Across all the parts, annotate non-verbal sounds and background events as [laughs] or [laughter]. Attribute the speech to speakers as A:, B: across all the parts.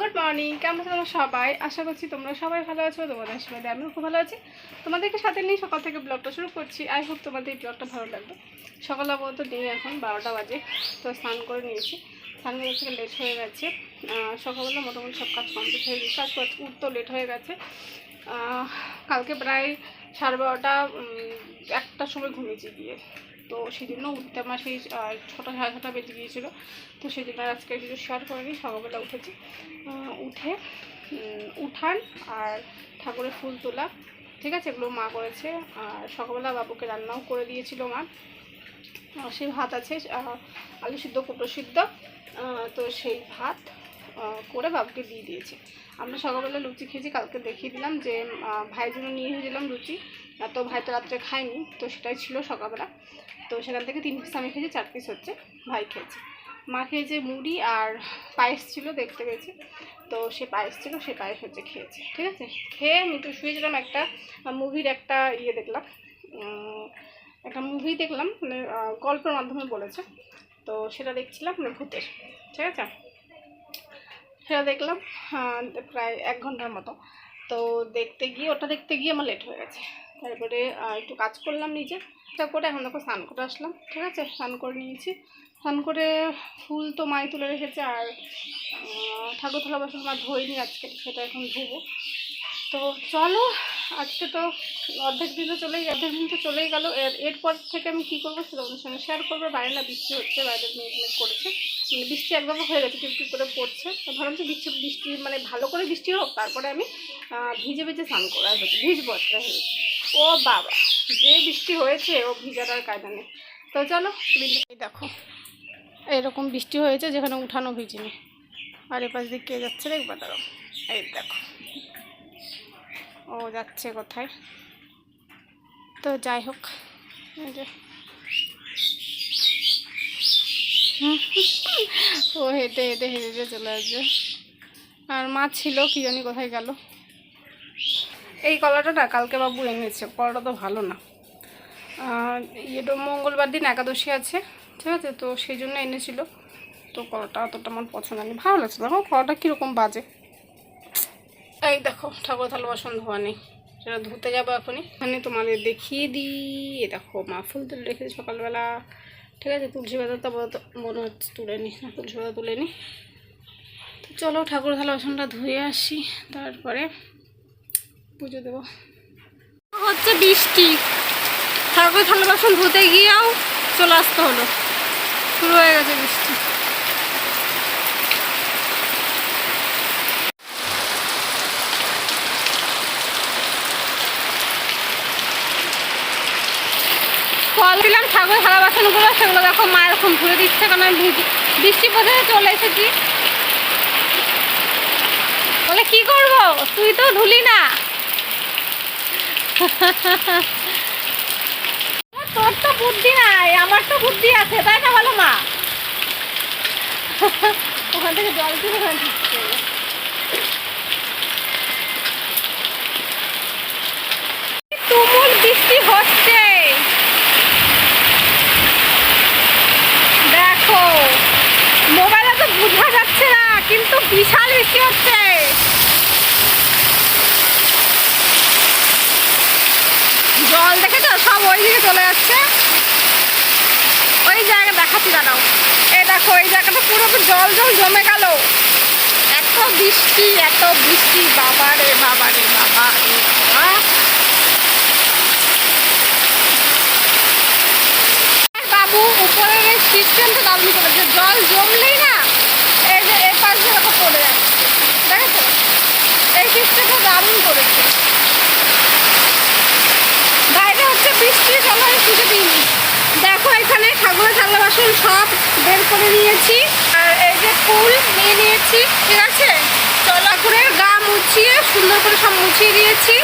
A: Good morning কেমন আছো সবাই? আশা করছি তোমরা সবাই ভালো আছো, তোমাদের আশীর্বাদে আমিও খুব ভালো আছি। তোমাদেরকে সাথে নিয়ে সকাল থেকে ব্লগটা শুরু করছি। আই হোপ তোমাদের এই ব্লগটা ভালো লাগবে। সকাল আবহাওয়া নেই এখন বারোটা বাজে, তো স্নান করে নিয়েছি। স্নান করে থেকে লেট হয়ে গেছে। সকালবেলা মোটামুটি সব কাজ কমপ্লিট হয়ে গেছে। কাজ উঠতেও লেট হয়ে গেছে। কালকে প্রায় সাড়ে বারোটা একটার সময় ঘুমিয়েছি গিয়ে। তো সেই জন্য উঠতে আমার সেই ছটা, সাড়ে ছটা বেজে গিয়েছিল। তো সেই জন্য আর আজকে কিছু শেয়ার করিনি, সকালবেলা উঠেছি। উঠে উঠান আর ঠাকুরের ফুল তোলা। ঠিক আছে, এগুলো মা করেছে। আর সকালবেলা বাবুকে রান্নাও করে দিয়েছিল মা। সেই ভাত আছে আলু সিদ্ধ কুটো সিদ্ধ তো সেই ভাত করে বাবুকে দিয়ে দিয়েছি। আমরা সকালবেলা লুচি খেয়েছি, কালকে দেখিয়ে দিলাম যে ভাইয়ের জন্য নিয়ে এসেছিলাম লুচি। তো ভাই তো রাত্রে খায়নি, তো সেটাই ছিল সকালবেলা। তো সেখান থেকে তিন পিস আমি খেয়েছি, চার পিস হচ্ছে ভাই খেয়েছে। মা খেয়েছে মুড়ি আর পায়েস ছিল দেখতে পেয়েছি। তো সে পায়েস ছিল, সে পায়েস হচ্ছে খেয়েছে, ঠিক আছে? খেয়ে আমি একটু শুয়েছিলাম একটা মুভির একটা ইয়ে দেখলাম একটা মুভি দেখলাম মানে গল্পের মাধ্যমে বলেছে। তো সেটা দেখছিলাম মানে ভূতের, ঠিক আছে? সেটা দেখলাম প্রায় এক ঘণ্টার মতো। তো দেখতে গিয়ে, ওটা দেখতে গিয়ে আমার লেট হয়ে গেছে। তারপরে একটু কাজ করলাম নিজে। তারপরে এখন দেখো স্নান করে আসলাম, ঠিক আছে? স্নান করে নিয়েছি। স্নান করে ফুল তো মাই তুলে রেখেছে আর ঠাকুর থালা বাসন মা ধোয়নি আজকে, সেটা এখন ধুবো। তো চলো, আজকে তো অর্ধেক দিন তো চলেই, অর্ধেক দিন তো চলেই গেল। এর, এরপর থেকে আমি কী করব সেটা তোমাদের সঙ্গে শেয়ার করব। বাইরে না বৃষ্টি হচ্ছে, বাইরে মেঘ করেছে। মানে বৃষ্টি একদম হয়ে গেছে টিপ টিপ করে পড়ছে। তো ভাবলাম যে বৃষ্টি বৃষ্টি মানে ভালো করে বৃষ্টি হোক, তারপরে আমি ভিজে ভিজে স্নান করে আসব, ভিজবো একটা হয়ে ও বাবা, যে বৃষ্টি হয়েছে ও ভিজার আর কায়দা নেই তো চলো দেখো, এরকম বৃষ্টি হয়েছে যেখানে উঠানো ভিজিনি। আর এপাশ দিক কে যাচ্ছে দেখবা দাঁড়ো এই দেখো, ও যাচ্ছে কোথায়? তো যাই হোক ও হেঁটে হেঁটে হেঁটে চলে আসবে। আর মা ছিল, কি জানি কোথায় গেল। এই কলাটা না কালকে বাবু এনেছে কলাটা তো ভালো না। এটা মঙ্গলবার দিন একাদশী আছে, ঠিক আছে? তো সেই জন্য এনেছিল। তো কলাটা অতটা আমার পছন্দ নেই ভালো লাগছে, দেখো কলাটা কীরকম বাজে। এই দেখো, ঠাকুর থালা বাসন ধোয়া নেই। সেটা ধুতে যাব এখনই। এখানে তোমাদের দেখিয়ে দিই। দেখো, মা ফুল তুলে রেখেছি সকালবেলা। ঠিক আছে? তুলসী পাতা তো মনে হচ্ছে তুলে নি, না তুলসী পাতা তুলে নি। তো চলো ঠাকুর থালা বাসনটা ধুয়ে আসি, তারপরে পুজো দেবো। হচ্ছে বৃষ্টি। ঠাকুর থালা বাসন ধুতে গিয়েও চলে আসতে হলো। শুরু হয়ে গেছে বৃষ্টি। কল দিলাম, ঠাকুর থালা বাসনগুলো সেগুলো দেখো মা এরকম ধুয়ে দিচ্ছে, কারণ আমি বৃষ্টি পথে চলে এসেছি। বলে, কি করব? তুই তো ধুলি না। [laughs] তোর তো বুদ্ধি নাই, আমার তো বুদ্ধি আছে, তাই না বলো মা? [laughs] ওখান থেকে জল তুলে তুমুল বৃষ্টি হচ্ছে। দেখো, মোবাইলে তো বোঝা যাচ্ছে না, কিন্তু বিশাল বৃষ্টি হচ্ছে জল দেখেছ সব ওই দিকে চলে যাচ্ছে ওই জায়গা দেখাচ্ছি, দাঁড়াও। এই দেখো, এই জায়গাটা পুরো জল জল জমে গেল। এত বৃষ্টি এত বৃষ্টি, বাবা রে বাবা রে বাবা রে, বাবা। বাবু, উপরের এই সিস্টেমটা দারুণ করেছে জল জমলেই না, এই যে এ পাশ দিয়ে পড়ে যাচ্ছে, দেখেছ? এই সিস্টেমটা দারুণ করেছে বাইরে হচ্ছে বৃষ্টি দেখো এখানে ঠাকুরের থালা বাসন সব বের করে নিয়েছি। আর এই যে ফুল নিয়ে নিয়েছি, ঠিক আছে? চলা করে গা মুছিয়ে সুন্দর করে সব মুছিয়ে দিয়েছি।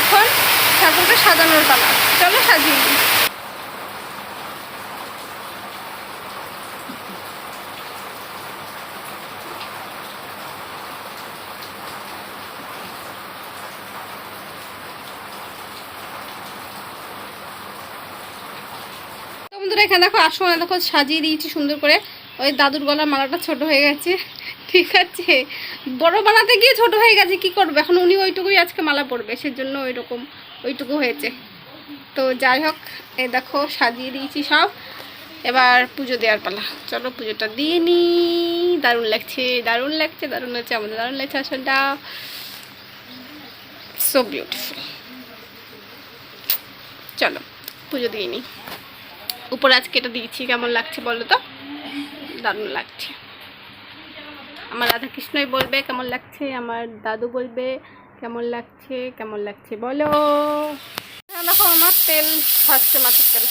A: এখন ঠাকুরকে সাজানোর পালা। চলো সাজিয়ে বন্ধুরা এখানে দেখো আসো দেখো সাজিয়ে দিয়েছি সুন্দর করে। ওই দাদুর গলার মালাটা ছোট হয়ে গেছে। ঠিক আছে? বড় বানাতে গিয়ে ছোট হয়ে গেছে, কি করবে? এখন উনি ওইটুকুই আজকে মালা পরবে, সেজন্য ওই রকম ওইটুকু হয়েছে। তো যাই হোক এ দেখো, সাজিয়ে দিয়েছি সব। এবার পুজো দেওয়ার পালা। চলো পুজোটা দিয়ে নি। দারুণ লাগছে দারুণ লাগছে দারুণ লাগছে আমাদের দারুণ লাগছে আসলটা সো বিউটিফুল চলো, পুজো দিয়ে নিই উপরে আজকে এটা দিয়েছি কেমন লাগছে বলো তো? দারুণ লাগছে। আমার রাধাকৃষ্ণই বলবে কেমন লাগছে আমার দাদু বলবে কেমন লাগছে কেমন লাগছে বলো। দেখো আমার তেল ভাসছে মাছের তেল।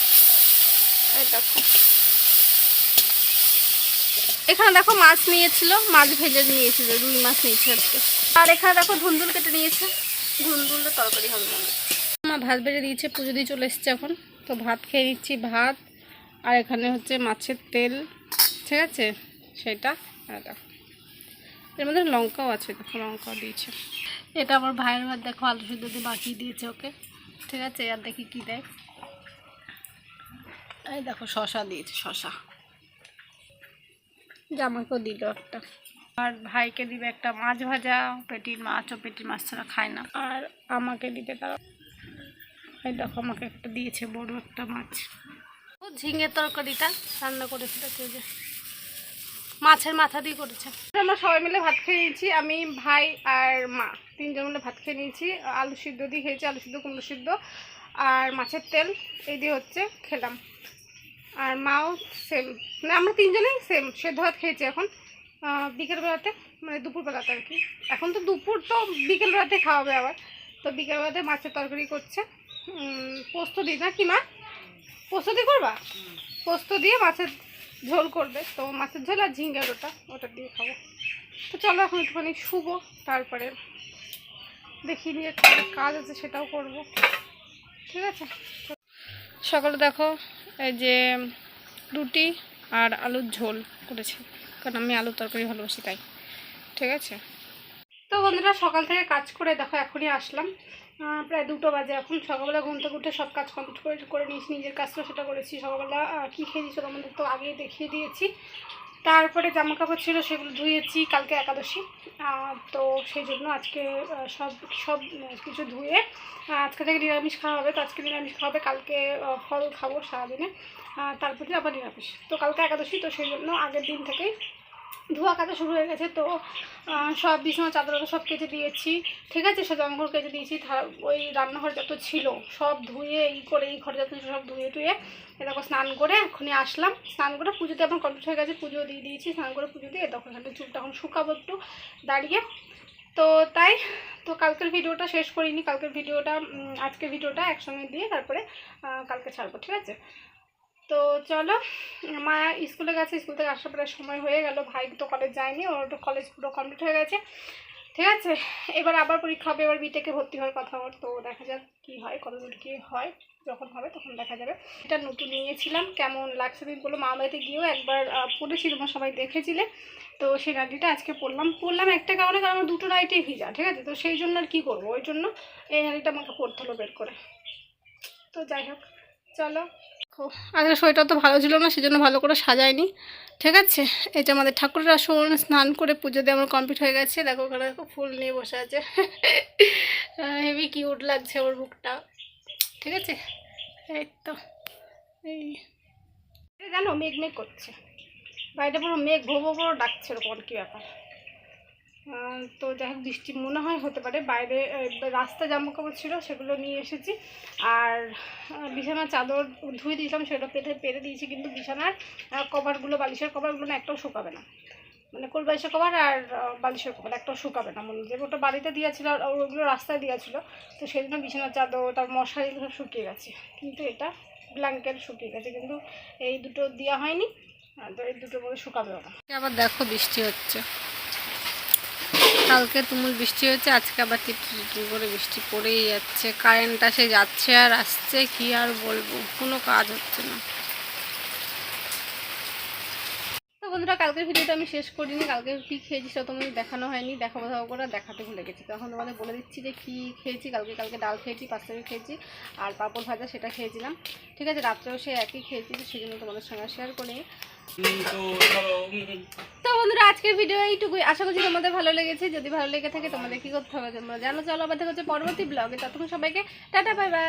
A: এই দেখো। এখানে দেখো মাছ নিয়েছিল মাছ ভেজে নিয়েছিল রুই মাছ নিয়েছে আজকে। আর এখানে দেখো ধুন্দুল কেটে নিয়েছে ধুন্দুলের তরকারি হবে হয়। মা ভাত বেড়ে দিয়েছে পুজো দিয়ে চলে এসছে এখন। তো ভাত খেয়ে নিচ্ছি ভাত আর এখানে হচ্ছে মাছের তেল, ঠিক আছে? সেটা এর মধ্যে লঙ্কাও আছে, দেখো, লঙ্কাও দিয়েছে। এটা আমার ভাইয়ের ভাত দেখো, আলু সিদ্ধ দিয়ে বাকি দিয়েছে ওকে। ঠিক আছে? আর দেখি কি দেয়। এই দেখো শশা দিয়েছে শশা জামাকেও দিল একটা। আর ভাইকে দিবে একটা মাছ ভাজা। পেটির মাছ, ও পেটির মাছ ছাড়া খায় না। আর আমাকে দিবে তারা এই দেখো, আমাকে একটা দিয়েছে বড় একটা মাছ। ও ঝিঙের তরকারিটা রান্না করেছে যে। মাছের মাথা দিয়ে করেছে। আমরা সবাই মিলে ভাত খেয়ে নিয়েছি, আমি, ভাই আর মা। তিনজন মিলে ভাত খেয়ে নিয়েছি, আলু সিদ্ধ দিয়ে খেয়েছি আলু সিদ্ধ, কুমড়ো সিদ্ধ আর মাছের তেল, এই দিয়ে হচ্ছে খেলাম। আর মাও সেম মানে আমরা তিনজনেই সেম সেদ্ধ ভাত খেয়েছি এখন। বিকেলবেলাতে মানে দুপুরবেলাতে আর কি। এখন তো দুপুর তো বিকেলবেলাতে খাওয়াবে আবার। তো বিকেলবেলাতে মাছের তরকারি করছে। পোস্ত দিই না, কি মা? পোস্ত দিয়ে করবা? পোস্ত দিয়ে মাছের ঝোল করবে। তো মাছের ঝোল আর ঝিঙ্গার ওটা ওটা দিয়ে খাব। তো চলো এখন একটুখানি শুবো, তারপরে দেখি নিয়ে কাজ আছে সেটাও করব। ঠিক আছে? সকালে দেখো এই যে রুটি আর আলুর ঝোল করেছি। কারণ আমি আলুর তরকারি ভালোবাসি তাই। ঠিক আছে? তো বন্ধুরা, সকাল থেকে কাজ করে দেখো এখনই আসলাম। প্রায় দুটো বাজে এখন। সকালবেলা ঘুম থেকে উঠে সব কাজ কমপ্লিট করে করে নিয়েছি। নিজের কাজটা সেটা করেছি। সকালবেলা কী খেয়েছি তোমাদের তো আগেই দেখিয়ে দিয়েছি। তারপরে জামা কাপড় ছিল সেগুলো ধুয়েছি, কালকে একাদশী। তো সেই জন্য আজকে সব সব কিছু ধুয়ে আজকে থেকে নিরামিষ খাওয়া হবে। তো আজকে নিরামিষ খাওয়া হবে। কালকে ফল খাব সারাদিনে। তারপরে আবার নিরামিষ। তো কালকে একাদশী, তো সেই জন্য আগের দিন থেকেই ধোয়া কাটা শুরু হয়ে গেছে, তো সব বিছানা চাদর সব কেচে দিয়েছি। ঠিক আছে সে জঙ্গল কেচে দিয়েছি ওই রান্নাঘর যত ছিল, সব ধুয়ে, এই করে, এই ঘরে যত সব ধুয়ে টুয়ে, এ দেখো স্নান করে এখনই আসলাম। স্নান করে পুজোতে আমার কমপ্লিট হয়ে গেছে, পুজো দিয়ে দিয়েছি, স্নান করে পুজো দিয়ে তখন এখানে চুলটা এখন শুকাবো একটু, দাঁড়িয়ে। তো, তাই, তো কালকের ভিডিওটা শেষ করিনি, কালকের ভিডিওটা আজকের ভিডিওটা একসঙ্গে দিয়ে তারপরে কালকে ছাড়বো, ঠিক আছে? তো চলো মা স্কুলে গেছে স্কুল থেকে আসার পরে সময় হয়ে গেল ভাই তো কলেজ যায়নি ওর তো কলেজ পুরো কমপ্লিট হয়ে গেছে। ঠিক আছে এবার আবার পরীক্ষা হবে এবার বিটেকে ভর্তি হওয়ার কথা ওর তো দেখা যাক কী হয় কতদূর কী হয় যখন হবে তখন দেখা যাবে। এটা নতুন নিয়েছিলাম কেমন লাগছে দিন বলল মা বাড়িতে গিয়েও একবার আহ, পরেছিলাম সবাই দেখেছিলে। তো সেই নাইটিটা আজকে পরলাম পরলাম একটা কারণে কারণ দুটো নাইটেই ভিজা ঠিক আছে? তো সেই জন্য আর কী করব ওই জন্য এই নাইটিটা আমাকে পরতে হলো বের করে। তো যাই হোক চলো। আজকে শরীরটা তো ভালো ছিল না, সেজন্য ভালো করে সাজায়নি। ঠিক আছে? যে আমাদের ঠাকুরের আসন, স্নান করে পুজো দিয়ে আমার কমপ্লিট হয়ে গেছে। দেখো ওখানে দেখো ফুল নিয়ে বসে আছে। হেভি কিউট লাগছে ওর বুকটা ঠিক আছে? এই তো, এই। জানো মেঘ মেঘ করছে। বাইরে পুরো মেঘ ভোবো পুরো ডাকছে আর কি ব্যাপার। তো যাই হোক, বৃষ্টি মনে হয় হতে পারে। বাইরে রাস্তা জামা কাপড় ছিল, সেগুলো নিয়ে এসেছি। আর বিছানার চাদর ধুয়ে দিয়েছিলাম, সেটা পেতে পেরে দিয়েছি, কিন্তু বিছানার কভারগুলো, বালিশের কভারগুলো না একটাও শুকাবে না। মানে কোল বালিশের কভার আর বালিশের কভার একটাও শুকাবে না। মনে যে ওটা বাড়িতে দিয়েছিল, আর ওগুলো রাস্তায় দিয়েছিল। তো সেই জন্য বিছানার চাদর, তার মশারি সব শুকিয়ে গেছে। কিন্তু এটা ব্ল্যাঙ্কেট শুকিয়ে গেছে। কিন্তু এই দুটো দেওয়া হয়নি। তো এই দুটো মধ্যে শুকাবে ওটা আবার দেখো বৃষ্টি হচ্ছে। কালকে তুমুল বৃষ্টি হয়েছে, আজকে আবার টিপ টিপ করে বৃষ্টি পড়েই যাচ্ছে। কারেন্ট আসে যাচ্ছে আর আসছে, কি আর বলব? কোনো কাজ হচ্ছে না। তো বন্ধুরা, কালকের ভিডিওটা আমি শেষ করিনি। কালকে কী খেয়েছি সেটা তোমাদের দেখানো হয়নি। দেখাবো দেখাবো করে দেখাতে ভুলে গেছি। তখন তোমাদের বলে দিচ্ছি যে কী খেয়েছি। কালকে কালকে ডাল খেয়েছি পাঁচটাকে খেয়েছি আর পাঁপড় ভাজা সেটা খেয়েছিলাম। ঠিক আছে, রাত্রেও সে একই খেয়েছি, তো সেই জন্য তোমাদের সঙ্গে শেয়ার করি
B: তো ধরো
A: তো বন্ধুরা, আজকের ভিডিও এইটুকুই। আশা করছি তোমাদের ভালো লেগেছে। যদি ভালো লেগে থাকে, তোমাদের কি করতে হবে? জানো। চলো, আবার দেখা হচ্ছে পরবর্তী ব্লগে ততক্ষণ সবাইকে টাটা বাই বাই